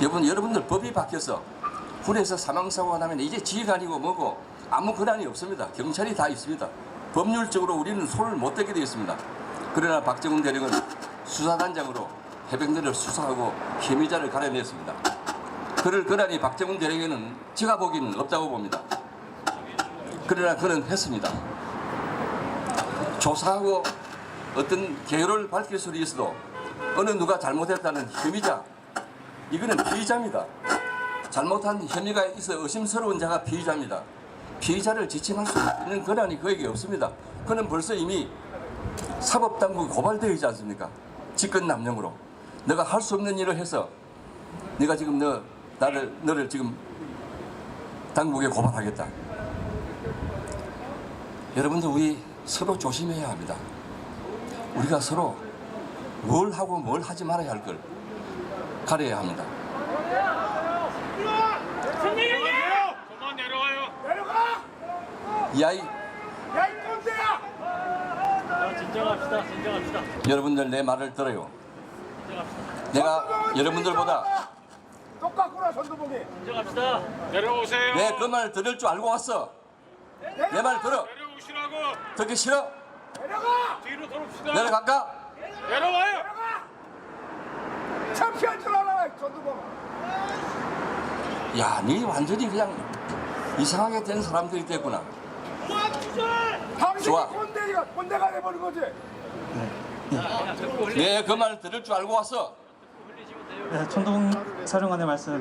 여러분 여러분들 법이 바뀌어서 군에서 사망사고가 나면 이제 지휘관이고 뭐고 아무 권한이 없습니다. 경찰이 다 있습니다. 법률적으로 우리는 손을 못 대게 되어 있습니다. 그러나 박정훈 대령은 수사단장으로 해병대를 수사하고 혐의자를 가려냈습니다. 그럴 권한이 박정훈 대령에는 제가 보기에는 없다고 봅니다. 그러나 그는 했습니다. 조사하고 어떤 개요를 밝힐 수도 있어도 어느 누가 잘못했다는 혐의자 이거는 피의자입니다. 잘못한 혐의가 있어 의심스러운 자가 피의자입니다. 피의자를 지칭할 수 있는 권한이 그에게 없습니다. 그는 벌써 이미 사법당국에 고발되어 있지 않습니까? 직권남용으로. 내가 할 수 없는 일을 해서 내가 지금 너, 나를, 너를 지금 당국에 고발하겠다. 여러분들 우리 서로 조심해야 합니다. 우리가 서로 뭘 하고 뭘 하지 말아야 할 걸 가려야 합니다. 그만 내려와요. 내려가! 이아이 야, 이 꼰대야! 자, 진정합시다. 진정합시다. 여러분들 내 말을 들어요. 내가 여러분들보다 똑같구나, 전두봉이. 진정합시다. 내려오세요. 내 그말 들을 줄 알고 왔어. 내 말 들어. 내려오시라고. 듣기 싫어? 내려가! 뒤로 돌읍시다. 내려갈까? 내려와요. 내려가! 창피할 줄. 야, 니 완전히 그냥 이상하게 된 사람들이 됐구나. 당신이 좋아. 꼰대가, 꼰대가 돼버린 거지? 내그말 들을 줄 알고 왔어. 네, 천동 사령관의 말씀